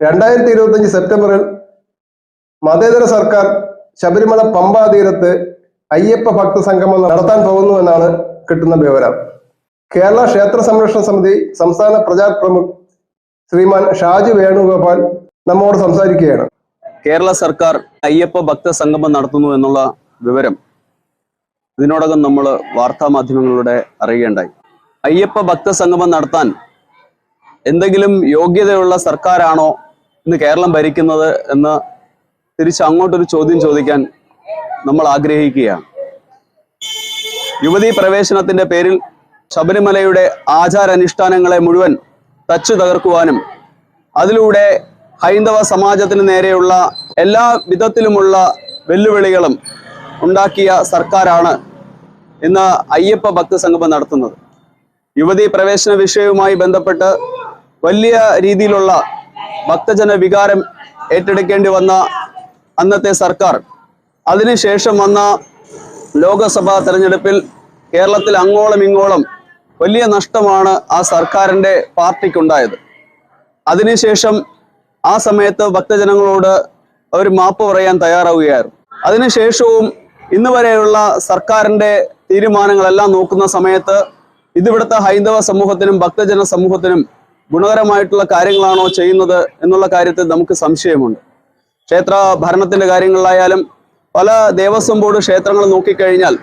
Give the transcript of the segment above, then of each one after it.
രണ്ടായിരത്തി ഇരുപത്തഞ്ച് സെപ്റ്റംബറിൽ മതേതര സർക്കാർ ശബരിമല പമ്പാ തീരത്ത് അയ്യപ്പ ഭക്ത സംഗമം നടത്താൻ പോകുന്നു എന്നാണ് കിട്ടുന്ന വിവരം. കേരള ക്ഷേത്ര സംരക്ഷണ സമിതി സംസ്ഥാന പ്രചാർ പ്രമുഖ് ശ്രീമാൻ ഷാജു വേണുഗോപാൽ നമ്മോട് സംസാരിക്കുകയാണ്. കേരള സർക്കാർ അയ്യപ്പ ഭക്ത സംഗമം നടത്തുന്നു എന്നുള്ള വിവരം ഇതിനോടകം നമ്മൾ വാർത്താ മാധ്യമങ്ങളിലൂടെ അറിയുകയുണ്ടായി. അയ്യപ്പ ഭക്ത സംഗമം നടത്താൻ എന്തെങ്കിലും യോഗ്യതയുള്ള സർക്കാരാണോ ഇന്ന് കേരളം ഭരിക്കുന്നത് എന്ന് തിരിച്ച് അങ്ങോട്ടൊരു ചോദ്യം ചോദിക്കാൻ നമ്മൾ ആഗ്രഹിക്കുകയാണ്. യുവതീ പ്രവേശനത്തിന്റെ പേരിൽ ശബരിമലയുടെ ആചാരാനുഷ്ഠാനങ്ങളെ മുഴുവൻ തച്ചു തകർക്കുവാനും അതിലൂടെ ഹൈന്ദവ സമാജത്തിന് നേരെയുള്ള എല്ലാ വിധത്തിലുമുള്ള വെല്ലുവിളികളും ഉണ്ടാക്കിയ സർക്കാരാണ് ഇന്ന് അയ്യപ്പ ഭക്തസംഗമം നടത്തുന്നത്. യുവതീ പ്രവേശന വിഷയവുമായി ബന്ധപ്പെട്ട് വലിയ രീതിയിലുള്ള ഭക്തജന വികാരം ഏറ്റെടുക്കേണ്ടി വന്ന അന്നത്തെ സർക്കാർ അതിനുശേഷം വന്ന ലോകസഭാ തെരഞ്ഞെടുപ്പിൽ കേരളത്തിൽ അങ്ങോളം ഇങ്ങോളം വലിയ നഷ്ടമാണ് ആ സർക്കാരിന്റെ പാർട്ടിക്കുണ്ടായത്. അതിനുശേഷം ആ സമയത്ത് ഭക്തജനങ്ങളോട് അവർ മാപ്പ് പറയാൻ തയ്യാറാവുകയായിരുന്നു. അതിനുശേഷവും ഇന്ന് വരെയുള്ള സർക്കാരിന്റെ തീരുമാനങ്ങളെല്ലാം നോക്കുന്ന സമയത്ത് ഇതിവിടുത്തെ ഹൈന്ദവ സമൂഹത്തിനും ഭക്തജന സമൂഹത്തിനും ഗുണകരമായിട്ടുള്ള കാര്യങ്ങളാണോ ചെയ്യുന്നത് എന്നുള്ള കാര്യത്തിൽ നമുക്ക് സംശയമുണ്ട്. ക്ഷേത്ര ഭരണത്തിന്റെ കാര്യങ്ങളിലായാലും പല ദേവസ്വം ബോർഡ് ക്ഷേത്രങ്ങൾ നോക്കിക്കഴിഞ്ഞാൽ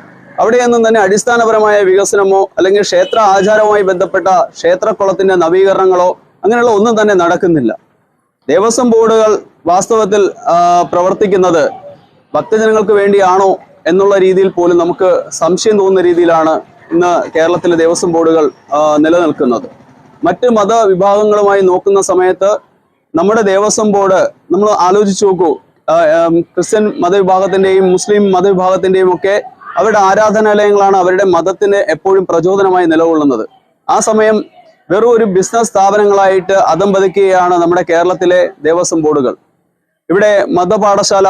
അവിടെയൊന്നും തന്നെ അടിസ്ഥാനപരമായ വികസനമോ അല്ലെങ്കിൽ ക്ഷേത്ര ആചാരവുമായി ബന്ധപ്പെട്ട ക്ഷേത്രക്കുളത്തിന്റെ നവീകരണങ്ങളോ അങ്ങനെയുള്ള ഒന്നും തന്നെ നടക്കുന്നില്ല. ദേവസ്വം ബോർഡുകൾ വാസ്തവത്തിൽ പ്രവർത്തിക്കുന്നത് ഭക്തജനങ്ങൾക്ക് വേണ്ടിയാണോ എന്നുള്ള രീതിയിൽ പോലും നമുക്ക് സംശയം തോന്നുന്ന രീതിയിലാണ് ഇന്ന് കേരളത്തിലെ ദേവസ്വം ബോർഡുകൾ നിലനിൽക്കുന്നത്. മറ്റ് മതവിഭാഗങ്ങളുമായി നോക്കുന്ന സമയത്ത് നമ്മുടെ ദേവസ്വം ബോർഡ് നമ്മൾ ആലോചിച്ച് നോക്കൂ ക്രിസ്ത്യൻ മതവിഭാഗത്തിന്റെയും മുസ്ലിം മതവിഭാഗത്തിന്റെയും ഒക്കെ അവരുടെ ആരാധനാലയങ്ങളാണ് അവരുടെ മതത്തിന് എപ്പോഴും പ്രചോദനമായി നിലകൊള്ളുന്നത്. ആ സമയം വെറും ഒരു ബിസിനസ് സ്ഥാപനങ്ങളായിട്ട് അതമ്പതിക്കുകയാണ് നമ്മുടെ കേരളത്തിലെ ദേവസ്വം ബോർഡുകൾ. ഇവിടെ മതപാഠശാല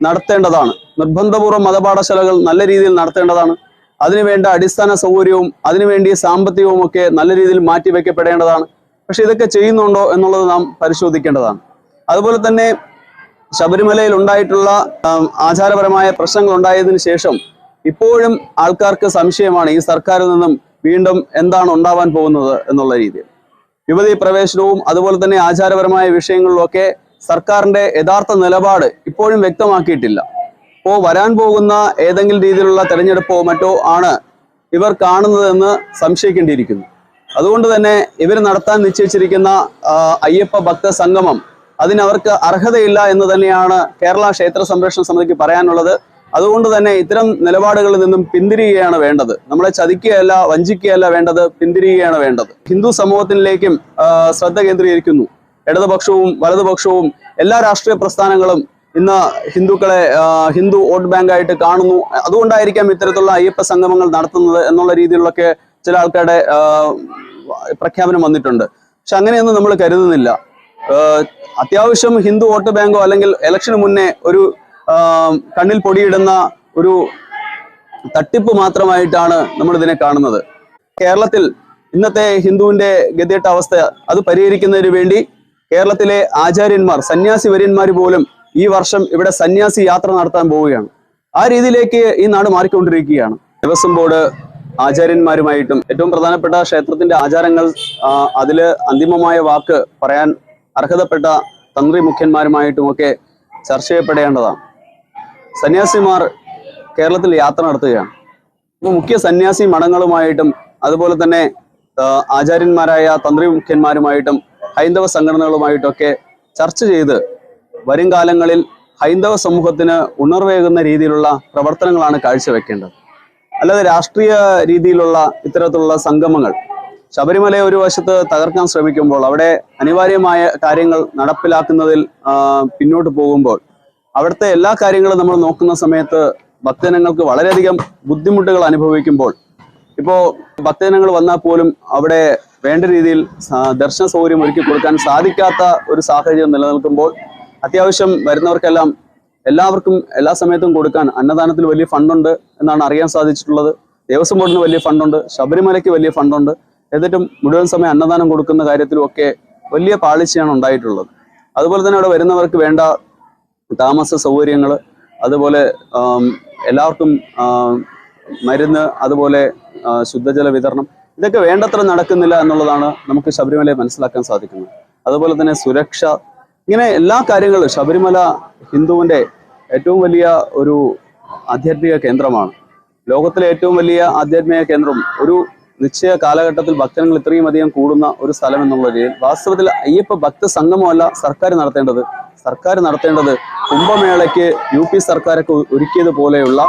നടത്തേണ്ടതാണ്. നിർബന്ധപൂർവം മതപാഠശാലകൾ നല്ല രീതിയിൽ നടത്തേണ്ടതാണ്. അതിനുവേണ്ട അടിസ്ഥാന സൗകര്യവും അതിനുവേണ്ടി സാമ്പത്തികവും ഒക്കെ നല്ല രീതിയിൽ മാറ്റിവെക്കപ്പെടേണ്ടതാണ് പക്ഷെ ഇതൊക്കെ ചെയ്യുന്നുണ്ടോ എന്നുള്ളത് നാം പരിശോധിക്കേണ്ടതാണ്. അതുപോലെ തന്നെ ശബരിമലയിൽ ഉണ്ടായിട്ടുള്ള ആചാരപരമായ പ്രശ്നങ്ങൾ ഉണ്ടായതിനു ശേഷം ഇപ്പോഴും ആൾക്കാർക്ക് സംശയമാണ് ഈ സർക്കാരിൽ നിന്നും വീണ്ടും എന്താണ് ഉണ്ടാവാൻ പോകുന്നത് എന്നുള്ള രീതിയിൽ യുവതി പ്രവേശനവും അതുപോലെ തന്നെ ആചാരപരമായ വിഷയങ്ങളിലൊക്കെ സർക്കാരിന്റെ യഥാർത്ഥ നിലപാട് ഇപ്പോഴും വ്യക്തമാക്കിയിട്ടില്ല. അപ്പോൾ വരാൻ പോകുന്ന ഏതെങ്കിലും രീതിയിലുള്ള തെരഞ്ഞെടുപ്പോ മറ്റോ ആണ് ഇവർ കാണുന്നതെന്ന് സംശയിക്കേണ്ടിയിരിക്കുന്നു. അതുകൊണ്ട് തന്നെ ഇവർ നടത്താൻ നിശ്ചയിച്ചിരിക്കുന്ന അയ്യപ്പ ഭക്ത സംഗമം അതിനവർക്ക് അർഹതയില്ല എന്ന് തന്നെയാണ് കേരള ക്ഷേത്ര സംരക്ഷണ സമിതിക്ക് പറയാനുള്ളത്. അതുകൊണ്ട് തന്നെ ഇത്തരം നിലപാടുകളിൽ നിന്നും പിന്തിരിയുകയാണ് വേണ്ടത്. നമ്മളെ ചതിക്കുകയല്ല വഞ്ചിക്കുകയല്ല വേണ്ടത് പിന്തിരിയുകയാണ് വേണ്ടത്. ഹിന്ദു സമൂഹത്തിലേക്കും ശ്രദ്ധ കേന്ദ്രീകരിക്കുന്നു. ഇടതുപക്ഷവും വലതുപക്ഷവും എല്ലാ രാഷ്ട്രീയ പ്രസ്ഥാനങ്ങളും ഇന്ന് ഹിന്ദുക്കളെ ഹിന്ദു വോട്ട് ബാങ്കായിട്ട് കാണുന്നു. അതുകൊണ്ടായിരിക്കാം ഇത്തരത്തിലുള്ള അയ്യപ്പ സംഗമങ്ങൾ നടത്തുന്നത് എന്നുള്ള രീതിയിലൊക്കെ ചില ആൾക്കാരുടെ പ്രഖ്യാപനം വന്നിട്ടുണ്ട്. പക്ഷെ അങ്ങനെയൊന്നും നമ്മൾ കരുതുന്നില്ല. അത്യാവശ്യം ഹിന്ദു വോട്ട് ബാങ്കോ അല്ലെങ്കിൽ ഇലക്ഷന് മുന്നേ ഒരു കണ്ണിൽ പൊടിയിടുന്ന ഒരു തട്ടിപ്പ് മാത്രമായിട്ടാണ് നമ്മൾ ഇതിനെ കാണുന്നത്. കേരളത്തിൽ ഇന്നത്തെ ഹിന്ദുവിന്റെ ഗതികെട്ട അവസ്ഥ അത് പരിഹരിക്കുന്നതിന് വേണ്ടി കേരളത്തിലെ ആചാര്യന്മാർ സന്യാസി വര്യന്മാർ പോലും ഈ വർഷം ഇവിടെ സന്യാസി യാത്ര നടത്താൻ പോവുകയാണ്. ആ രീതിയിലേക്ക് ഈ നാട് മാറിക്കൊണ്ടിരിക്കുകയാണ്. ദേവസ്വം ബോർഡ് ആചാര്യന്മാരുമായിട്ടും ഏറ്റവും പ്രധാനപ്പെട്ട ക്ഷേത്രത്തിന്റെ ആചാരങ്ങൾ അതിൽ അന്തിമമായ വാക്ക് പറയാൻ അർഹതപ്പെട്ട തന്ത്രി മുഖ്യന്മാരുമായിട്ടുമൊക്കെ ചർച്ച ചെയ്യപ്പെടേണ്ടതാണ്. സന്യാസിമാർ കേരളത്തിൽ യാത്ര നടത്തുകയാണ്. അപ്പോൾ മുഖ്യ സന്യാസി മഠങ്ങളുമായിട്ടും അതുപോലെ തന്നെ ആചാര്യന്മാരായ തന്ത്രി മുഖ്യന്മാരുമായിട്ടും ഹൈന്ദവ സംഘടനകളുമായിട്ടൊക്കെ ചർച്ച ചെയ്ത് വരും കാലങ്ങളിൽ ഹൈന്ദവ സമൂഹത്തിന് ഉണർവേകുന്ന രീതിയിലുള്ള പ്രവർത്തനങ്ങളാണ് കാഴ്ചവെക്കേണ്ടത്. അല്ലാതെ രാഷ്ട്രീയ രീതിയിലുള്ള ഇത്തരത്തിലുള്ള സംഗമങ്ങൾ ശബരിമലയെ ഒരു വശത്ത് തകർക്കാൻ ശ്രമിക്കുമ്പോൾ അവിടെ അനിവാര്യമായ കാര്യങ്ങൾ നടപ്പിലാക്കുന്നതിൽ പിന്നോട്ട് പോകുമ്പോൾ അവിടുത്തെ എല്ലാ കാര്യങ്ങളും നമ്മൾ നോക്കുന്ന സമയത്ത് ഭക്തജനങ്ങൾക്ക് വളരെയധികം ബുദ്ധിമുട്ടുകൾ അനുഭവിക്കുമ്പോൾ ഇപ്പോൾ ഭക്തജനങ്ങൾ വന്നാൽ പോലും അവിടെ വേണ്ട രീതിയിൽ ദർശന സൗകര്യം ഒരുക്കി കൊടുക്കാൻ സാധിക്കാത്ത ഒരു സാഹചര്യം നിലനിൽക്കുമ്പോൾ അത്യാവശ്യം വരുന്നവർക്കെല്ലാം എല്ലാവർക്കും എല്ലാ സമയത്തും കൊടുക്കാൻ അന്നദാനത്തിൽ വലിയ ഫണ്ടുണ്ട് എന്നാണ് അറിയാൻ സാധിച്ചിട്ടുള്ളത്. ദേവസ്വം ബോർഡിന് വലിയ ഫണ്ടുണ്ട്. ശബരിമലയ്ക്ക് വലിയ ഫണ്ടുണ്ട്. എന്നിട്ടും മുഴുവൻ സമയം അന്നദാനം കൊടുക്കുന്ന കാര്യത്തിലും ഒക്കെ വലിയ പാളിച്ചയാണ് ഉണ്ടായിട്ടുള്ളത്. അതുപോലെ തന്നെ അവിടെ വരുന്നവർക്ക് വേണ്ട താമസ സൗകര്യങ്ങൾ അതുപോലെ എല്ലാവർക്കും മരുന്ന് അതുപോലെ ശുദ്ധജല വിതരണം ഇതൊക്കെ വേണ്ടത്ര നടക്കുന്നില്ല എന്നുള്ളതാണ് നമുക്ക് ശബരിമലയെ മനസ്സിലാക്കാൻ സാധിക്കുന്നത്. അതുപോലെ തന്നെ സുരക്ഷ ഇങ്ങനെ എല്ലാ കാര്യങ്ങളും ശബരിമല ഹിന്ദുവിന്റെ ഏറ്റവും വലിയ ഒരു ആധ്യാത്മിക കേന്ദ്രമാണ്. ലോകത്തിലെ ഏറ്റവും വലിയ ആധ്യാത്മിക കേന്ദ്രം. ഒരു നിശ്ചയ കാലഘട്ടത്തിൽ ഭക്തജനങ്ങൾ ഇത്രയും അധികം കൂടുന്ന ഒരു സ്ഥലം എന്നുള്ള രീതിയിൽ വാസ്തവത്തിൽ അയ്യപ്പ ഭക്ത സംഗമമല്ല സർക്കാർ നടത്തേണ്ടത്. സർക്കാർ നടത്തേണ്ടത് കുംഭമേളയ്ക്ക് യു പി സർക്കാരൊക്കെ ഒരുക്കിയതുപോലെയുള്ള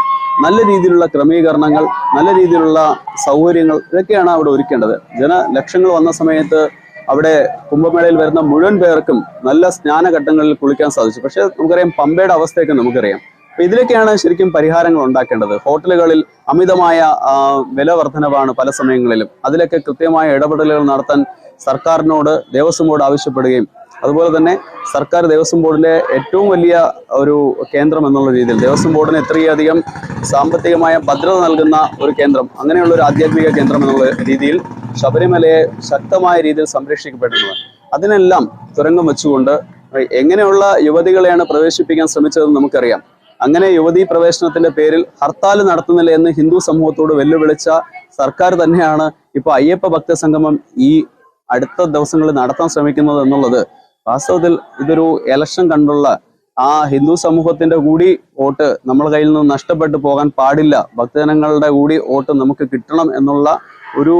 നല്ല രീതിയിലുള്ള ക്രമീകരണങ്ങൾ നല്ല രീതിയിലുള്ള സൗകര്യങ്ങൾ ഇതൊക്കെയാണ് അവിടെ ഒരുക്കേണ്ടത്. ജന ലക്ഷങ്ങൾ വന്ന സമയത്ത് അവിടെ കുംഭമേളയിൽ വരുന്ന മുഴുവൻ പേർക്കും നല്ല സ്നാനഘട്ടങ്ങളിൽ കുളിക്കാൻ സാധിച്ചു. പക്ഷേ നമുക്കറിയാം പമ്പയുടെ അവസ്ഥയൊക്കെ നമുക്കറിയാം. അപ്പൊ ഇതിലൊക്കെയാണ് ശരിക്കും പരിഹാരങ്ങൾ ഉണ്ടാക്കേണ്ടത്. ഹോട്ടലുകളിൽ അമിതമായ വില വർധനവാണ് പല സമയങ്ങളിലും. അതിലൊക്കെ കൃത്യമായ ഇടപെടലുകൾ നടത്താൻ സർക്കാരിനോട് ദേവസ്വം ബോർഡ് ആവശ്യപ്പെടുകയും അതുപോലെ തന്നെ സർക്കാർ ദേവസ്വം ബോർഡിലെ ഏറ്റവും വലിയ ഒരു കേന്ദ്രം എന്നുള്ള രീതിയിൽ ദേവസ്വം ബോർഡിന് ഇത്രയധികം സാമ്പത്തികമായ ഭദ്രത നൽകുന്ന ഒരു കേന്ദ്രം അങ്ങനെയുള്ള ഒരു ആധ്യാത്മിക കേന്ദ്രം എന്നുള്ള രീതിയിൽ ശബരിമലയെ ശക്തമായ രീതിയിൽ സംരക്ഷിക്കപ്പെട്ടിരുന്നത് അതിനെല്ലാം തുരങ്കം വെച്ചുകൊണ്ട് എങ്ങനെയുള്ള യുവതികളെയാണ് പ്രവേശിപ്പിക്കാൻ ശ്രമിച്ചതെന്ന് നമുക്കറിയാം. അങ്ങനെ യുവതീ പ്രവേശനത്തിന്റെ പേരിൽ ഹർത്താൽ നടത്തുന്നില്ല എന്ന് ഹിന്ദു സമൂഹത്തോട് വെല്ലുവിളിച്ച സർക്കാർ തന്നെയാണ് ഇപ്പൊ അയ്യപ്പ ഭക്ത സംഗമം ഈ അടുത്ത ദിവസങ്ങളിൽ നടത്താൻ ശ്രമിക്കുന്നത് എന്നുള്ളത്. വാസ്തവത്തിൽ ഇതൊരു എലക്ഷൻ കണ്ടുള്ള ആ ഹിന്ദു സമൂഹത്തിന്റെ കൂടി വോട്ട് നമ്മൾ കയ്യിൽ നിന്ന് നഷ്ടപ്പെട്ടു പോകാൻ പാടില്ല. ഭക്തജനങ്ങളുടെ കൂടി വോട്ട് നമുക്ക് കിട്ടണം എന്നുള്ള ഒരു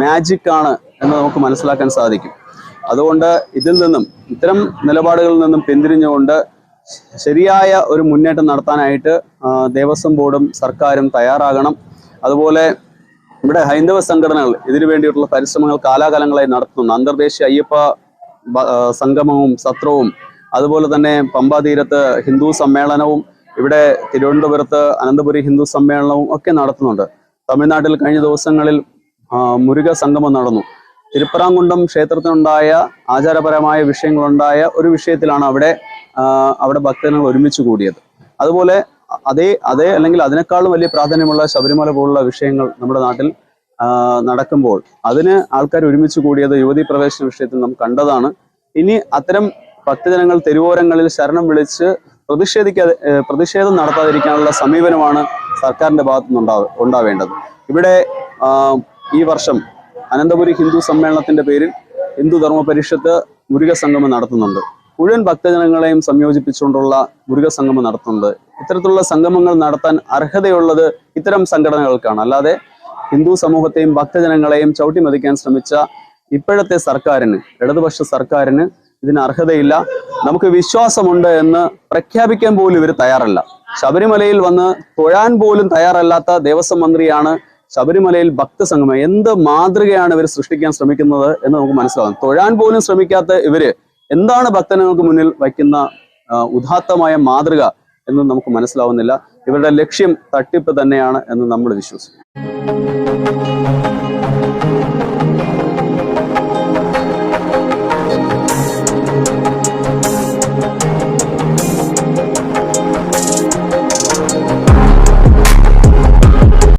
മാജിക് ആണ് എന്ന് നമുക്ക് മനസ്സിലാക്കാൻ സാധിക്കും. അതുകൊണ്ട് ഇതിൽ നിന്നും ഇത്തരം നിലപാടുകളിൽ നിന്നും പിന്തിരിഞ്ഞുകൊണ്ട് ശരിയായ ഒരു മുന്നേറ്റം നടത്താനായിട്ട് ദേവസ്വം ബോർഡും സർക്കാരും തയ്യാറാകണം. അതുപോലെ ഇവിടെ ഹൈന്ദവ സംഘടനകൾ ഇതിനു വേണ്ടിയിട്ടുള്ള പരിശ്രമങ്ങൾ കാലാകാലങ്ങളായി നടത്തുന്നു അന്തർദേശീയ അയ്യപ്പ സംഗമവും സത്രവും അതുപോലെ തന്നെ പമ്പാ തീരത്ത് ഹിന്ദു സമ്മേളനവും ഇവിടെ തിരുവനന്തപുരത്ത് അനന്തപുരി ഹിന്ദു സമ്മേളനവും ഒക്കെ നടത്തുന്നുണ്ട്. തമിഴ്നാട്ടിൽ കഴിഞ്ഞ ദിവസങ്ങളിൽ മുരുക സംഗമം നടന്നു. തിരുപ്പറാങ്കുണ്ടം ക്ഷേത്രത്തിനുണ്ടായ ആചാരപരമായ വിഷയങ്ങളുണ്ടായ ഒരു വിഷയത്തിലാണ് അവിടെ അവിടെ ഭക്തജനങ്ങൾ ഒരുമിച്ച് കൂടിയത്. അതുപോലെ അതേ അതേ അല്ലെങ്കിൽ അതിനേക്കാളും വലിയ പ്രാധാന്യമുള്ള ശബരിമല പോലുള്ള വിഷയങ്ങൾ നമ്മുടെ നാട്ടിൽ നടക്കുമ്പോൾ അതിന് ആൾക്കാർ ഒരുമിച്ച് കൂടിയത് യുവതി പ്രവേശന വിഷയത്തിൽ നാം കണ്ടതാണ്. ഇനി അത്തരം ഭക്തജനങ്ങൾ തെരുവോരങ്ങളിൽ ശരണം വിളിച്ച് പ്രതിഷേധിക്കാതെ പ്രതിഷേധം നടത്താതിരിക്കാനുള്ള സമീപനമാണ് സർക്കാരിന്റെ ഭാഗത്തു ഉണ്ടാവേണ്ടത്. ഇവിടെ ഈ വർഷം അനന്തപുരി ഹിന്ദു സമ്മേളനത്തിന്റെ പേരിൽ ഹിന്ദു ധർമ്മ പരിഷത്ത് മുരുക സംഗമം നടത്തുന്നുണ്ട്. മുഴുവൻ ഭക്തജനങ്ങളെയും സംയോജിപ്പിച്ചുകൊണ്ടുള്ള മുരുക സംഗമം നടത്തുന്നുണ്ട്. ഇത്തരത്തിലുള്ള സംഗമങ്ങൾ നടത്താൻ അർഹതയുള്ളത് ഇത്തരം സംഘടനകൾക്കാണ്. അല്ലാതെ ഹിന്ദു സമൂഹത്തെയും ഭക്തജനങ്ങളെയും ചവിട്ടിമതിക്കാൻ ശ്രമിച്ച ഇപ്പോഴത്തെ സർക്കാരിന് ഇടതുപക്ഷ സർക്കാരിന് ഇതിന് അർഹതയില്ല. നമുക്ക് വിശ്വാസമുണ്ട് എന്ന് പ്രഖ്യാപിക്കാൻ പോലും ഇവർ തയ്യാറല്ല. ശബരിമലയിൽ വന്ന് തൊഴാൻ പോലും തയ്യാറല്ലാത്ത ദേവസ്വം മന്ത്രിയാണ് ശബരിമലയിൽ ഭക്തസംഗമം എന്ത് മാതൃകയാണ് ഇവർ സൃഷ്ടിക്കാൻ ശ്രമിക്കുന്നത് എന്ന് നമുക്ക് മനസ്സിലാവും. തൊഴാൻ പോലും ശ്രമിക്കാത്ത ഇവർ എന്താണ് ഭക്തനങ്ങൾക്ക് മുന്നിൽ വയ്ക്കുന്ന ഉദാത്തമായ മാതൃക എന്ന് നമുക്ക് മനസ്സിലാവുന്നില്ല. ഇവരുടെ ലക്ഷ്യം തട്ടിപ്പ് തന്നെയാണ് എന്ന് നമ്മൾ വിശ്വസിക്കും